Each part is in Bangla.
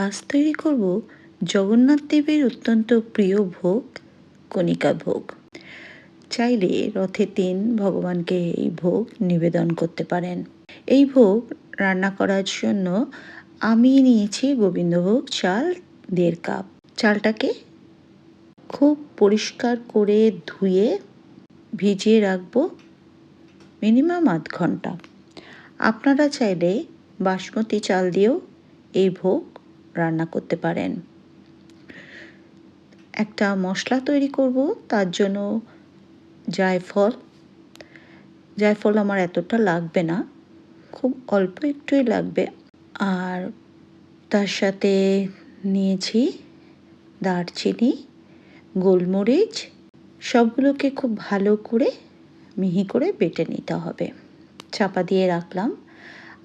আজ তৈরি করব জগন্নাথ দেবের অত্যন্ত প্রিয় ভোগ, কণিকা ভোগ। চাইলে রথে তিন ভগবানকে এই ভোগ নিবেদন করতে পারেন। এই ভোগ রান্না করার জন্য আমি নিয়েছি গোবিন্দভোগ চাল দেড় কাপ। চালটাকে খুব পরিষ্কার করে ধুয়ে ভিজিয়ে রাখব মিনিমাম আধ ঘণ্টা। আপনারা চাইলে বাসমতি চাল দিয়েও এই ভোগ রান্না করতে পারেন। একটা মশলা তৈরি করব, তার জন্য জায়ফল। জায়ফল আমার এতটা লাগবে না, খুব অল্প একটুই লাগবে। আর তার সাথে নিয়েছি দারচিনি, গোলমরিচ, সবগুলোকে খুব ভালো করে মিহি করে বেটে নিতে হবে। চাপা দিয়ে রাখলাম।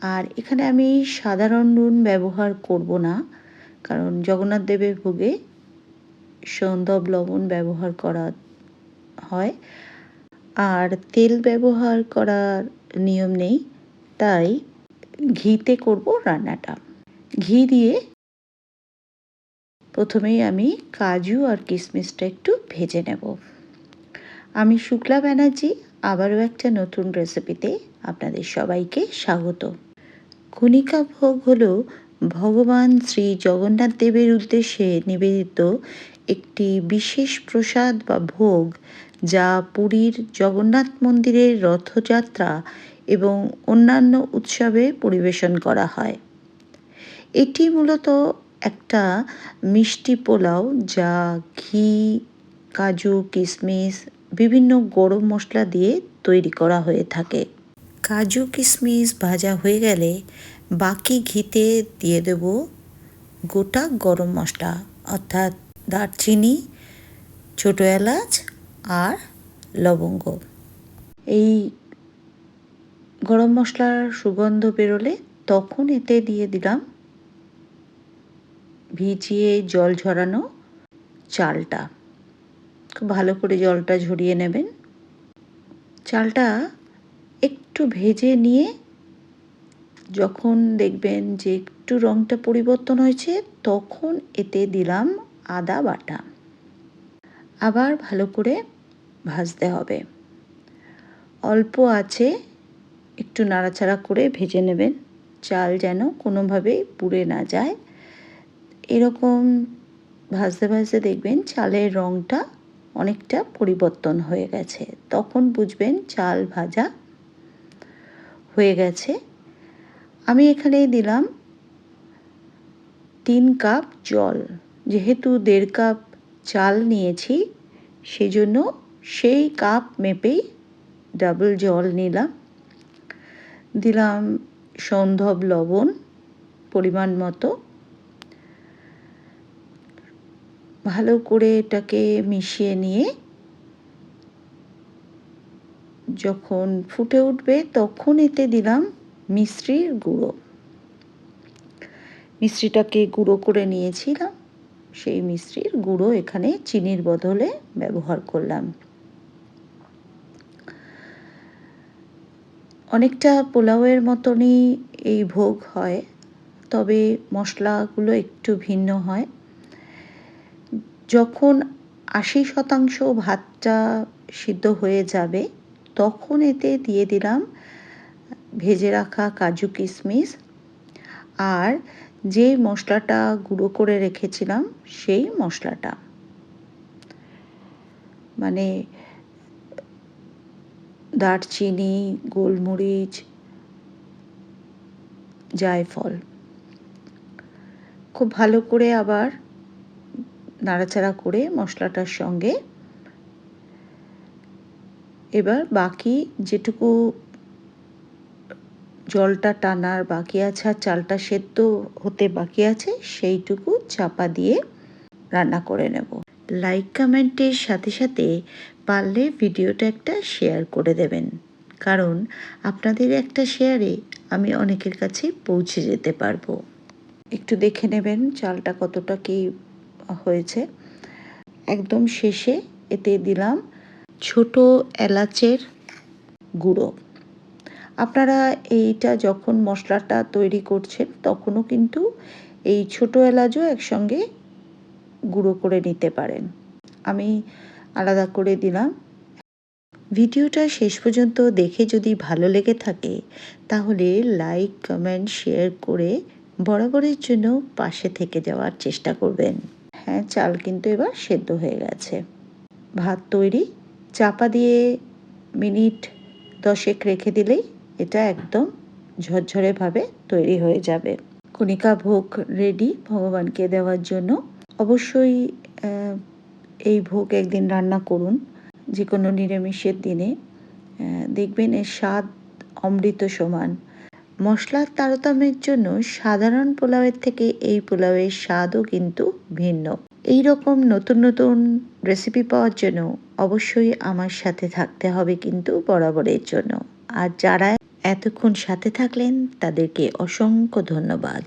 আর এখানে আমি সাধারণ নুন ব্যবহার করব না, কারণ জগন্নাথ দেবের ভোগে সন্দব লবণ ব্যবহার করা হয়। আর তেল ব্যবহার করার নিয়ম নেই, তাই ঘিতে করব রান্নাটা। ঘি দিয়ে প্রথমেই আমি কাজু আর কিশমিশটা একটু ভেজে নেব। আমি শুক্লা ব্যানার্জি আবারও একটা নতুন রেসিপিতে আপনাদের সবাইকে স্বাগত। কণিকা ভোগ হলো ভগবান শ্রী জগন্নাথ দেবের উদ্দেশ্যে নিবেদিত একটি বিশেষ প্রসাদ বা ভোগ যা পুরীর জগন্নাথ মন্দিরের রথযাত্রা এবং অন্যান্য উৎসবে পরিবেশন করা হয়। এটি মূলত একটা মিষ্টি পোলাও যা ঘি, কাজু, কিশমিশ বিভিন্ন গরম মশলা দিয়ে তৈরি করা হয়ে থাকে। কাজু কিশমিশ ভাজা হয়ে গেলে বাকি ঘিতে দিয়ে দেব গোটা গরম মশলা অর্থাৎ দারচিনি ছোটো এলাচ আর লবঙ্গ। এই গরম মশলার সুগন্ধ বেরোলে তখন এতে দিয়ে দিলাম ভিজিয়ে জল ঝরানো চালটা। ভালো করে জলটা ঝরিয়ে নেবেন। চালটা একটু ভেজে নিয়ে যখন দেখবেন যে একটু রঙটা পরিবর্তন হয়েছে, তখন এতে দিলাম আদা বাটা। আবার ভালো করে ভাজতে হবে। অল্প আছে, একটু নাড়াচাড়া করে ভেজে নেবেন। চাল যেন কোনোভাবেই পুড়ে না যায়। এরকম ভাজতে ভাজতে দেখবেন চালের রঙটা অনেকটা পরিবর্তন হয়ে গেছে। তখন বুঝবেন চাল ভাজা হয়ে গেছে। আমি এখানে দিলাম তিন কাপ জল। যেহেতু দেড় কাপ চাল নিয়েছি, সেজন্য সেই কাপ মেপেই ডাবল জল নিলাম। দিলাম সন্ধব লবণ পরিমাণ মতো। ভালো করে এটাকে মিশিয়ে নিয়ে যখন ফুটে উঠবে তখন এতে দিলাম মিশ্রির গুঁড়ো। মিশ্রিটাকে গুঁড়ো করে নিয়েছিলাম। সেই মিশ্রির গুঁড়ো এখানে চিনির বদলে ব্যবহার করলাম। অনেকটা পোলাওয়ের মতনই এই ভোগ হয়, তবে মশলাগুলো একটু ভিন্ন হয়। যখন আশি শতাংশ ভাতটা সিদ্ধ হয়ে যাবে, তখন এতে দিয়ে দিলাম ভেজে রাখা কাজু কিশমিশ। আর যে মশলাটা গুঁড়ো করে রেখেছিলাম, সেই মশলাটা। মানে দারচিনি, গোলমরিচ, জায়ফল। খুব ভালো করে আবার নাড়াচাড়া করে মশলাটার সঙ্গে। এবার বাকি যেটুকু জলটা টানার বাকি আছে আর চালটা সেদ্ধ হতে বাকি আছে, সেইটুকু চাপা দিয়ে রান্না করে নেব। লাইক কমেন্টের সাথে সাথে পারলে ভিডিওটা একটা শেয়ার করে দেবেন। কারণ আপনাদের একটা শেয়ারে আমি অনেকের কাছে পৌঁছে যেতে পারব। একটু দেখে নেবেন চালটা কতটা কি হয়েছে। একদম শেষে এতে দিলাম ছোট এলাচের গুঁড়ো। আপনারা এইটা যখন মশলাটা তৈরি করছেন, তখনও কিন্তু এই ছোটো এলাচও একসঙ্গে গুঁড়ো করে নিতে পারেন। আমি আলাদা করে দিলাম। ভিডিওটা শেষ পর্যন্ত দেখে যদি ভালো লেগে থাকে, তাহলে লাইক, কমেন্ট, শেয়ার করে বরাবরের জন্য পাশে থেকে যাওয়ার চেষ্টা করবেন। হ্যাঁ চাল কিন্তু এবার সেদ্ধ হয়ে গেছে। ভাত তৈরি, চাপা দিয়ে মিনিট দশেক রেখে দিলেই এটা একদম ঝরঝরেভাবে তৈরি হয়ে যাবে। কণিকা ভোগ রেডি ভগবানকে দেওয়ার জন্য। অবশ্যই এই ভোগ একদিন রান্না করুন যে কোনো নিরামিষের দিনে। দেখবেন এর স্বাদ অমৃত সমান। মশলার তারতম্যের জন্য সাধারণ পোলাওয়ের থেকে এই পোলাওয়ের স্বাদও কিন্তু ভিন্ন। এই রকম নতুন নতুন রেসিপি পাওয়ার জন্য অবশ্যই আমার সাথে থাকতে হবে কিন্তু বরাবরের জন্য। আর যারা এতক্ষণ সাথে থাকলেন তাদেরকে অসংখ্য ধন্যবাদ।